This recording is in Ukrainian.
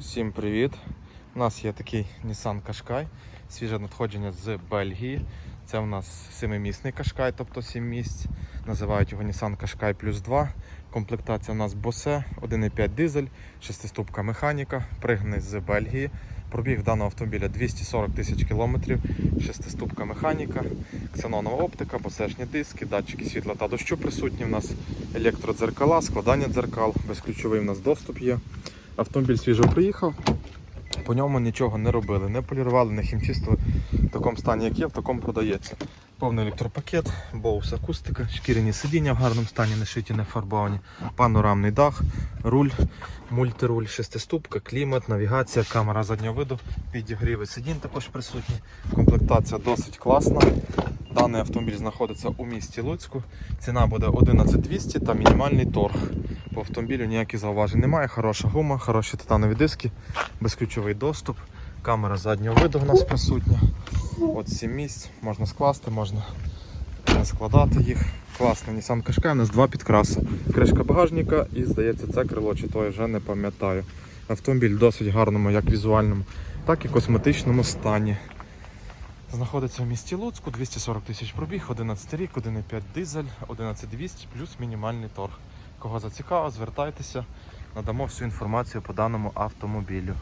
Всім привіт! У нас є такий Nissan Qashqai, свіже надходження з Бельгії. Це у нас семимісний Qashqai, тобто 7 місць. Називають його Nissan Qashqai Plus 2. Комплектація у нас Bose, 1,5 дизель, 6-ступка механіка, пригнаний з Бельгії. Пробіг даного автомобіля 240 тисяч кілометрів, 6-ступка механіка, ксенонова оптика, босешні диски, датчики світла та дощу присутні. У нас електродзеркала, складання дзеркал, безключовий у нас доступ є. Автомобіль свіжо приїхав, по ньому нічого не робили, не полірували, не хімчистили. В такому стані, як є, в такому продається. Повний електропакет, боус акустика, шкіряні сидіння в гарному стані, не шиті, не фарбовані, панорамний дах, руль, мультируль, шестиступка, клімат, навігація, камера заднього виду, підігріви сидінь також присутні. Комплектація досить класна. Даний автомобіль знаходиться у місті Луцьку. Ціна буде 11200 та мінімальний торг. По автомобілю ніяких зауважень немає. Хороша гума, хороші титанові диски, безключовий доступ, камера заднього виду у нас присутня. От 7 місць, можна скласти, можна не складати їх. Класний Nissan Qashqai, у нас два підкраси. Кришка багажника і, здається, це крило, чи то я вже не пам'ятаю. Автомобіль в досить гарному, як візуальному, так і косметичному стані. Знаходиться в місті Луцьку, 240 тисяч пробіг, 11 рік, 1,5 дизель, 11200 плюс мінімальний торг. Кого зацікаво, звертайтеся, надамо всю інформацію по даному автомобілю.